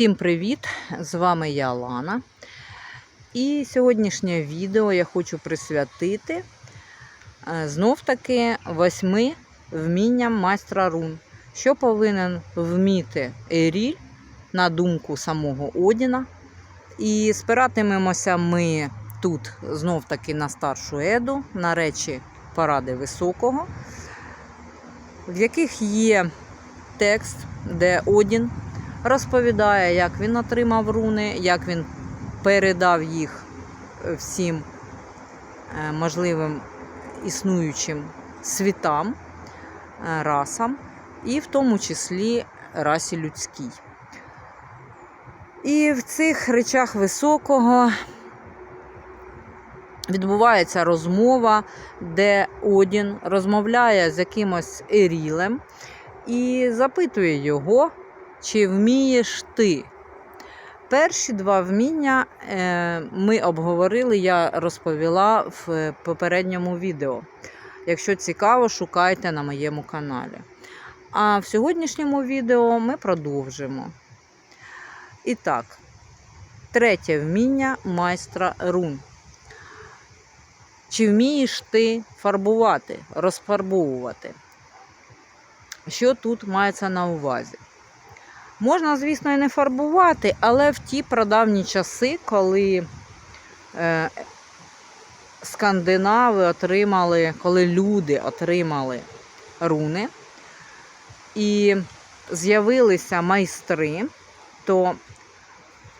Всім привіт! З вами я Лана. І сьогоднішнє відео я хочу присвятити е, знов таки восьми вмінням майстра рун. Що повинен вміти Еріль на думку самого Одіна. І спиратимемося ми тут знов таки на старшу еду, на речі паради високого, в яких є текст, де Одін розповідає, як він отримав руни, як він передав їх е, всім е, можливим існуючим світам, е, расам, і в тому числі расі людській. І в цих речах високого відбувається розмова, де Одін розмовляє з якимось Ерілем і запитує його, чи вмієш ти. Перші два вміння е, ми обговорили, я розповіла в попередньому відео. Якщо цікаво, шукайте на моєму каналі. А в сьогоднішньому відео ми продовжимо. І так, третє вміння майстра рун. Чи вмієш ти фарбувати, розфарбовувати? Що тут мається на увазі? Можна, звісно, і не фарбувати, але в ті прадавні часи, коли е, скандинави отримали, коли люди отримали руни і з'явилися майстри, то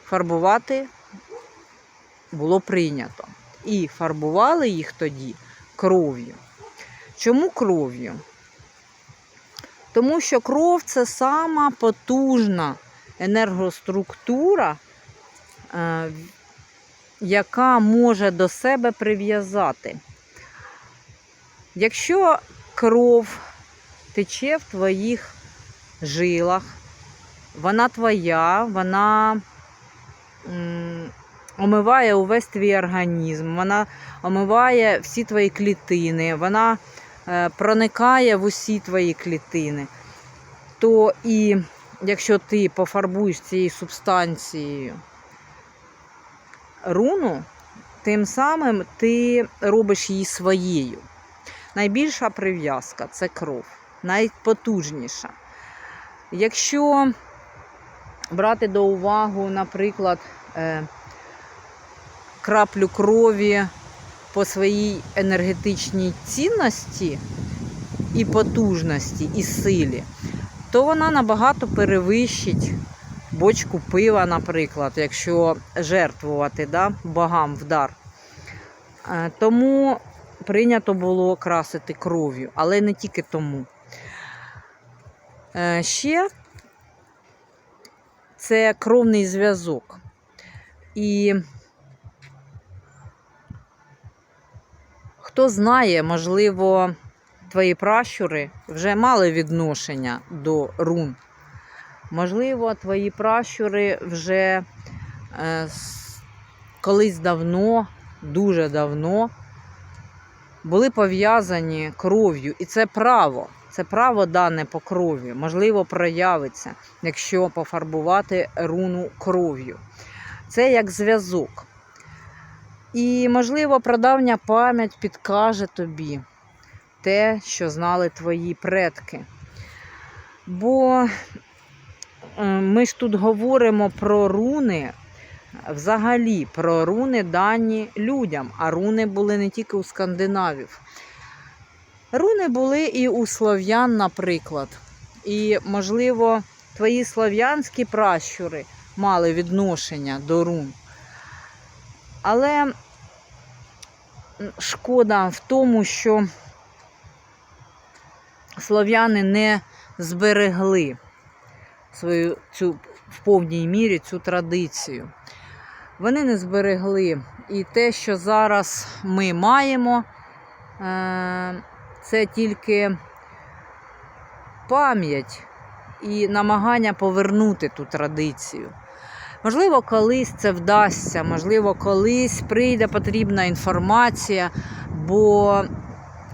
фарбувати було прийнято. І фарбували їх тоді кров'ю. Чому кров'ю? Тому що кров це сама потужна енергоструктура, е, яка може до себе прив'язати. Якщо кров тече в твоїх жилах, вона твоя, вона омиває увесь твій організм, вона омиває всі твої клітини, вона проникає в усі твої клітини, то і якщо ти пофарбуєш цією субстанцією руну, тим самим ти робиш її своєю. Найбільша прив'язка це кров, найпотужніша. Якщо брати до уваги, наприклад, е, краплю крові по своїй енергетичній цінності і потужності, і силі, то вона набагато перевищить бочку пива, наприклад, якщо жертвувати да, богам в дар. Е, Тому прийнято було красити кров'ю, але не тільки тому. Е, Ще це кровний зв'язок. І хто знає, можливо, твої пращури вже мали відношення до рун. Можливо, твої пращури вже е, колись давно, дуже давно були пов'язані кров'ю. І це право. Це право дане по крові. Можливо, проявиться, якщо пофарбувати руну кров'ю. Це як зв'язок. І, можливо, прадавня пам'ять підкаже тобі те, що знали твої предки. Бо ми ж тут говоримо про руни, взагалі про руни дані людям, а руни були не тільки у скандинавів. Руни були і у слов'ян, наприклад. І, можливо, твої слов'янські пращури мали відношення до рун. Але шкода в тому, що слов'яни не зберегли свою цю в повній мірі цю традицію. Вони не зберегли. І те, що зараз ми маємо, е, це тільки пам'ять і намагання повернути ту традицію. Можливо, колись це вдасться, можливо, колись прийде потрібна інформація, бо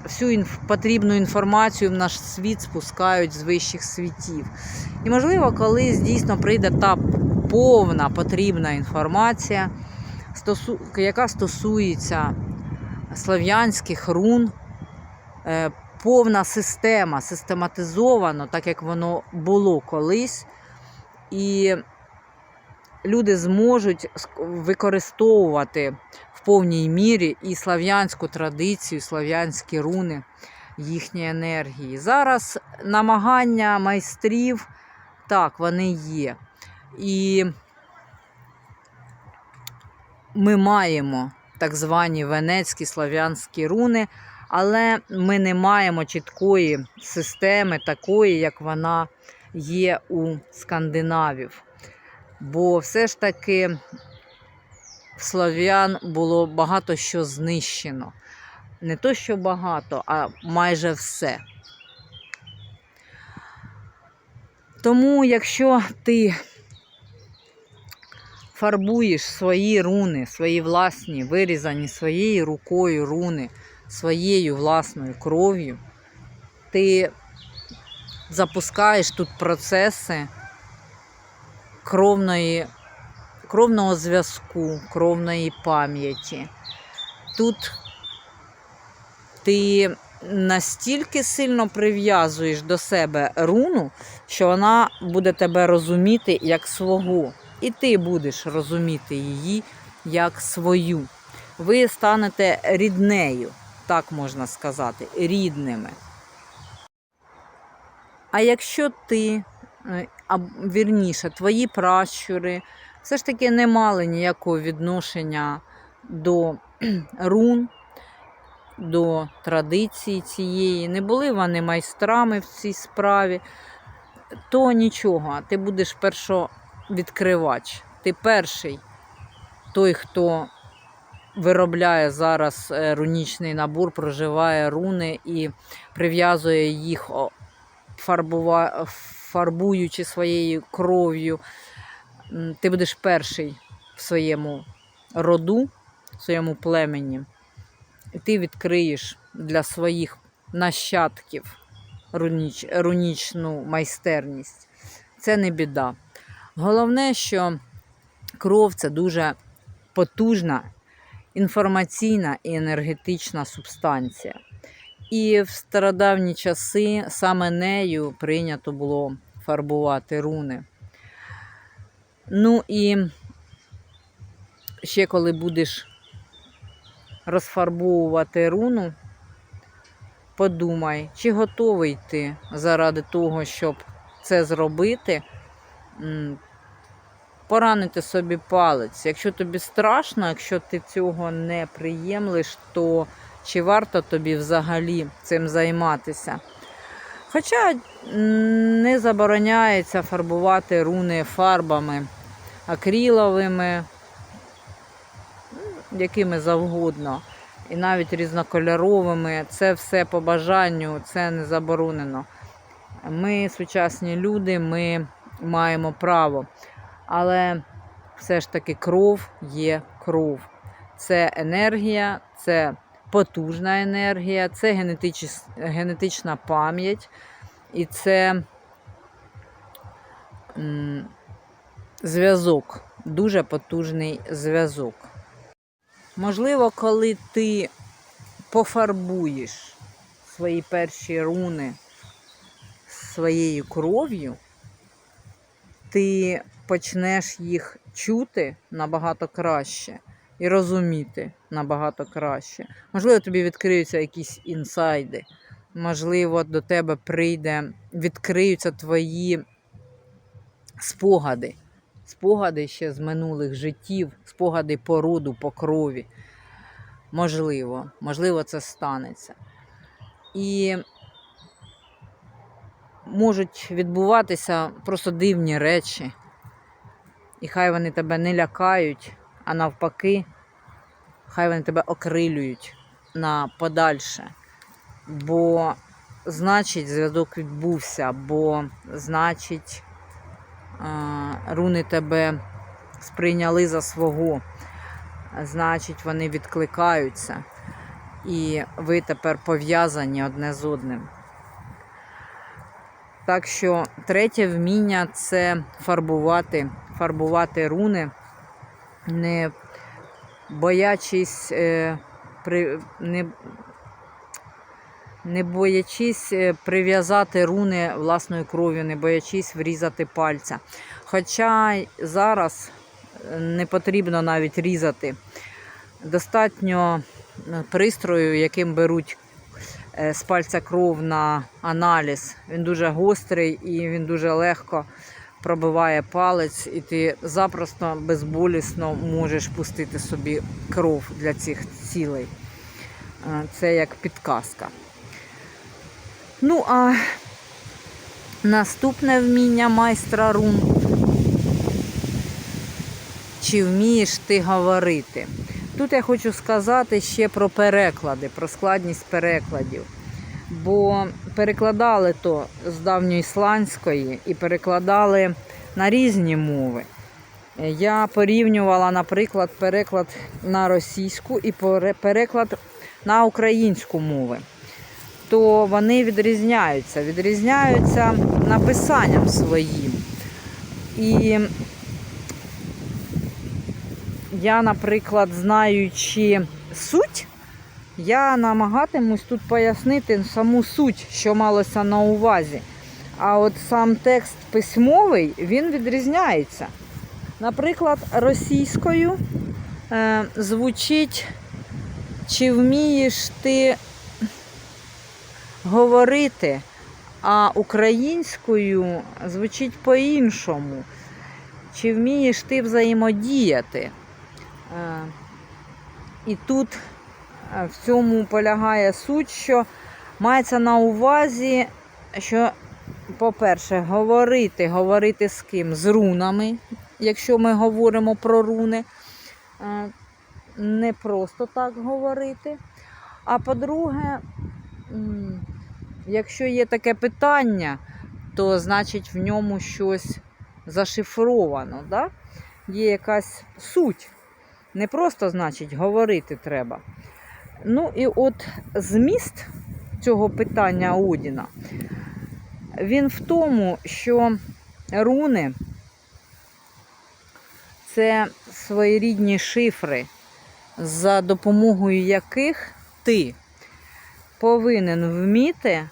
всю інф- потрібну інформацію в наш світ спускають з вищих світів. І, можливо, колись дійсно прийде та повна потрібна інформація, стосу... яка стосується слов'янських рун, е, повна система, систематизовано, так як воно було колись. І люди зможуть використовувати в повній мірі і слав'янську традицію, слав'янські руни, їхні енергії. Зараз намагання майстрів, так, вони є. І ми маємо так звані венецькі слав'янські руни, але ми не маємо чіткої системи, такої, як вона є у скандинавів. Бо все ж таки в слов'ян було багато що знищено. Не то, що багато, а майже все. Тому, якщо ти фарбуєш свої руни, свої власні, вирізані своєю рукою руни, своєю власною кров'ю, ти запускаєш тут процеси кровної, кровного зв'язку, кровної пам'яті. Тут ти настільки сильно прив'язуєш до себе руну, що вона буде тебе розуміти як свого. І ти будеш розуміти її як свою. Ви станете ріднею, так можна сказати, рідними. А якщо ти, е, а вірніше, твої пращури. Все ж таки не мали ніякого відношення до рун, до традиції цієї, не були вони майстрами в цій справі, то нічого, ти будеш першовідкривач. Ти перший той, хто виробляє зараз е, рунічний набор, проживає руни і прив'язує їх, фарбува... фарбуючи своєю кров'ю. Ти будеш перший в своєму роду, в своєму племені. І ти відкриєш для своїх нащадків руніч... рунічну майстерність. Це не біда. Головне, що кров це дуже потужна інформаційна і енергетична субстанція. І в стародавні часи саме нею прийнято було фарбувати руни. Ну і ще коли будеш розфарбовувати руну, подумай, чи готовий ти заради того, щоб це зробити, поранити собі палець. Якщо тобі страшно, якщо ти цього не приємлиш, то чи варто тобі взагалі цим займатися? Хоча не забороняється фарбувати руни фарбами акриловими, якими завгодно, і навіть різнокольоровими. Це все по бажанню, це не заборонено. Ми сучасні люди, ми маємо право. Але все ж таки кров є кров. Це енергія, це потужна енергія, це генетична пам'ять і це зв'язок, дуже потужний зв'язок. Можливо, коли ти пофарбуєш свої перші руни своєю кров'ю, ти почнеш їх чути набагато краще і розуміти набагато краще. Можливо, тобі відкриються якісь інсайди. Можливо, до тебе прийде, відкриються твої спогади. Спогади ще з минулих життів, спогади по роду, по крові. Можливо, можливо, це станеться. І можуть відбуватися просто дивні речі. І хай вони тебе не лякають, а навпаки, хай вони тебе окрилюють на подальше. Бо, значить, зв'язок відбувся, бо, значить, е, руни тебе сприйняли за свого. Значить, вони відкликаються. І ви тепер пов'язані одне з одним. Так що третє вміння це фарбувати фарбувати руни, не боячись, е, не, не боячись е, прив'язати руни власною кров'ю, не боячись врізати пальця. Хоча зараз е, не потрібно навіть різати. Достатньо е, пристрою, яким беруть з пальця кров на аналіз. Він дуже гострий і він дуже легко пробиває палець, і ти запросто безболісно можеш пустити собі кров для цих цілей. Це як підказка. Ну, а наступне вміння майстра рун. Чи вмієш ти говорити? Тут я хочу сказати ще про переклади, про складність перекладів. Бо перекладали то з давньоісландської і перекладали на різні мови. Я порівнювала, наприклад, переклад на російську і переклад на українську мови. То вони відрізняються, відрізняються написанням своїм. І я, наприклад, знаючи суть, я намагатимусь тут пояснити саму суть, що малося на увазі. А от сам текст письмовий він відрізняється. Наприклад, російською е, звучить, чи вмієш ти говорити, а українською звучить по-іншому. Чи вмієш ти взаємодіяти? Е, І тут е, в цьому полягає суть, що мається на увазі, що, по-перше, говорити, говорити з ким? З рунами, якщо ми говоримо про руни. Е, Не просто так говорити. А по-друге, якщо є таке питання, то значить в ньому щось зашифровано. Да? Є якась суть. Не просто, значить, говорити треба. Ну і от зміст цього питання Одіна, він в тому, що руни це своєрідні шифри, за допомогою яких ти повинен вміти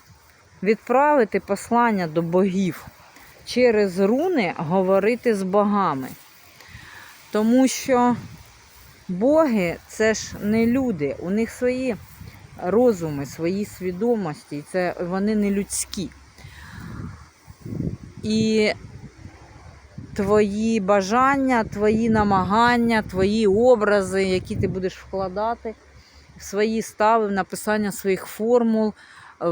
відправити послання до богів через руни говорити з богами. Тому що боги це ж не люди, у них свої розуми, свої свідомості, і це вони не людські. І твої бажання, твої намагання, твої образи, які ти будеш вкладати в свої стави, в написання своїх формул,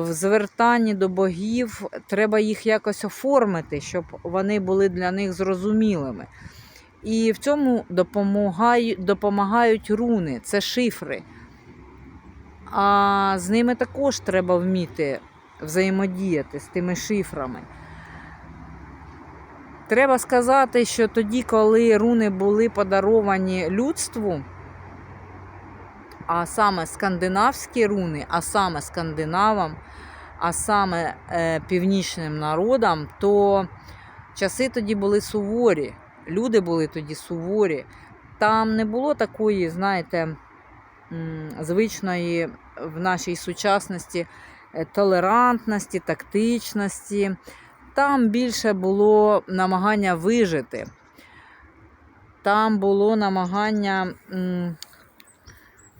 в звертанні до богів, треба їх якось оформити, щоб вони були для них зрозумілими. І в цьому допомагають, руни, це шифри. А з ними також треба вміти взаємодіяти з тими шифрами. Треба сказати, що тоді, коли руни були подаровані людству, а саме скандинавські руни, а саме скандинавам, а саме е, північним народам, то часи тоді були суворі. Люди були тоді суворі. Там не було такої, знаєте, звичної в нашій сучасності е, толерантності, тактичності. Там більше було намагання вижити. Там було намагання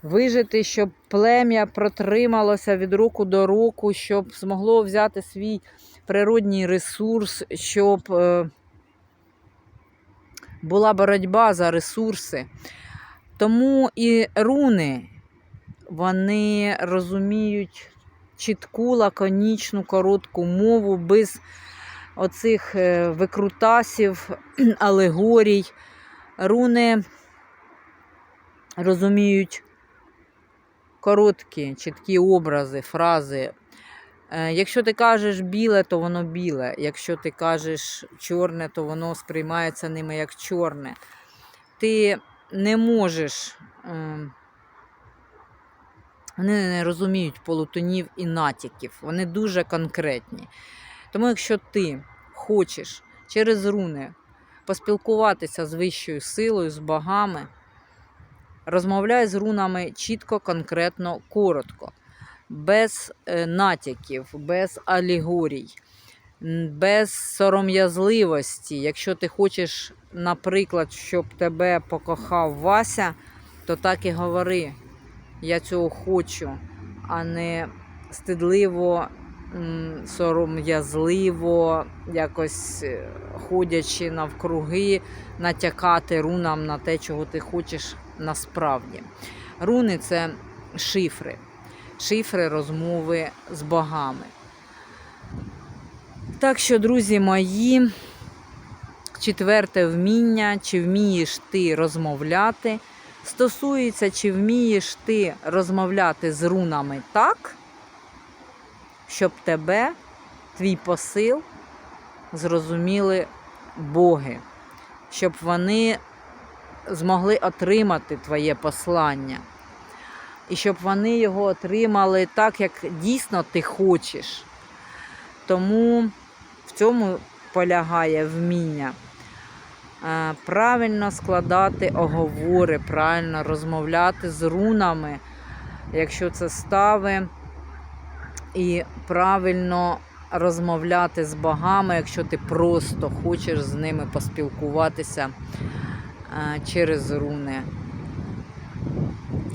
вижити, щоб плем'я протрималося від року до року, щоб змогло взяти свій природній ресурс, щоб е, була боротьба за ресурси. Тому і руни вони розуміють чітку, лаконічну, коротку мову без оцих е, викрутасів, алегорій. Руни розуміють короткі, чіткі образи, фрази. Е, Якщо ти кажеш біле, то воно біле. Якщо ти кажеш чорне, то воно сприймається ними як чорне. Ти не можеш. ем, Вони не розуміють полутонів і натяків. Вони дуже конкретні. Тому, якщо ти хочеш через руни поспілкуватися з вищою силою, з богами. Розмовляй з рунами чітко, конкретно, коротко, без е, натяків, без алегорій, без сором'язливості. Якщо ти хочеш, наприклад, щоб тебе покохав Вася, то так і говори. Я цього хочу, а не стидливо, сором'язливо, якось е, ходячи навкруги, натякати рунам на те, чого ти хочеш насправді. Руни це шифри, шифри розмови з богами. Так що, друзі мої, четверте вміння, чи вмієш ти розмовляти, стосується, чи вмієш ти розмовляти з рунами так, щоб тебе, твій посил зрозуміли боги, щоб вони змогли отримати твоє послання. І щоб вони його отримали так, як дійсно ти хочеш. Тому в цьому полягає вміння. Е, Правильно складати оговори, правильно розмовляти з рунами, якщо це стави, і правильно розмовляти з богами, якщо ти просто хочеш з ними поспілкуватися через руни.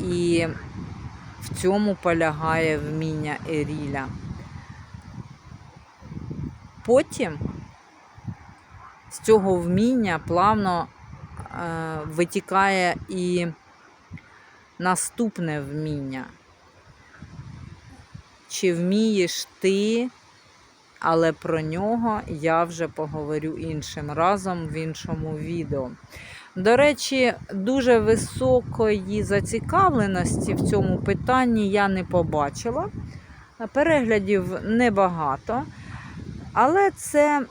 І в цьому полягає вміння Еріля. Потім з цього вміння плавно е, витікає і наступне вміння. Чи вмієш ти, але про нього я вже поговорю іншим разом в іншому відео. До речі, дуже високої зацікавленості в цьому питанні я не побачила. Переглядів небагато, але це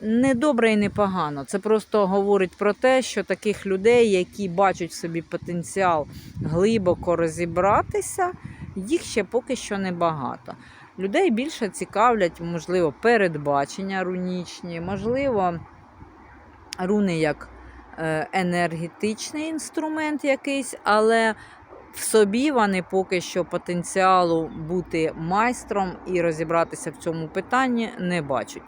не добре і не погано. Це просто говорить про те, що таких людей, які бачать в собі потенціал глибоко розібратися, їх ще поки що небагато. Людей більше цікавлять, можливо, передбачення рунічні, можливо, руни як енергетичний інструмент якийсь, але в собі вони поки що потенціалу бути майстром і розібратися в цьому питанні не бачать.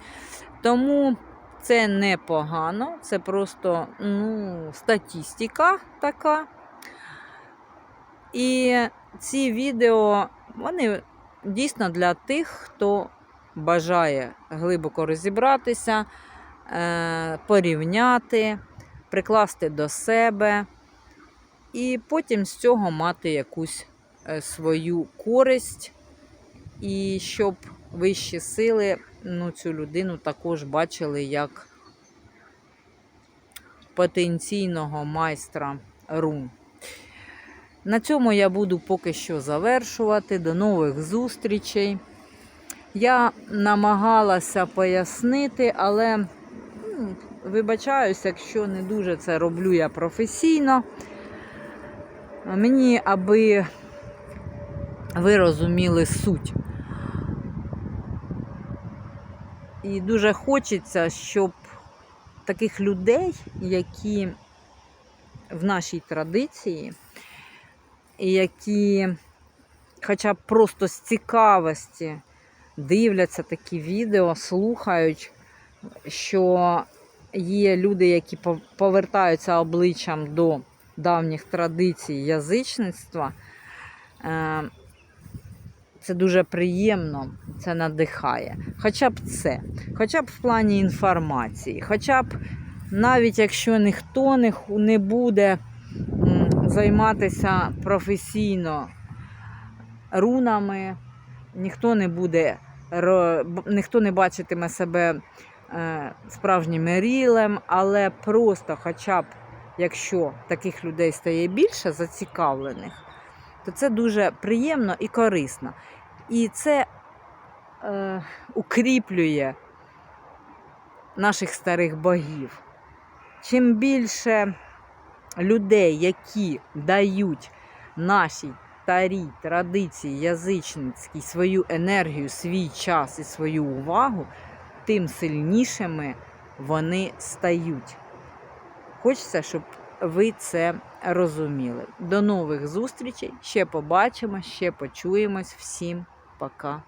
Тому це непогано, це просто ну, статистика така. І ці відео, вони дійсно для тих, хто бажає глибоко розібратися, е, порівняти, прикласти до себе, і потім з цього мати якусь е, свою користь, і щоб вищі сили ну, цю людину також бачили як потенційного майстра рун. На цьому я буду поки що завершувати. До нових зустрічей. Я намагалася пояснити, але ну, вибачаюсь, якщо не дуже це роблю я професійно. Мені, аби ви розуміли суть. І дуже хочеться, щоб таких людей, які в нашій традиції, які хоча б просто з цікавості дивляться такі відео, слухають, що є люди, які повертаються обличчям до давніх традицій язичництва. Е, Це дуже приємно, це надихає. Хоча б це, хоча б в плані інформації, хоча б навіть якщо ніхто не, буде займатися професійно рунами, ніхто не буде, ніхто не бачитиме себе справжнім ерілем, але просто хоча б якщо таких людей стає більше зацікавлених, то це дуже приємно і корисно. І це е, укріплює наших старих богів. Чим більше людей, які дають нашій старій традиції язичницькій свою енергію, свій час і свою увагу, тим сильнішими вони стають. Хочеться, щоб ви це розуміли. До нових зустрічей. Ще побачимо, ще почуємось. Всім пока.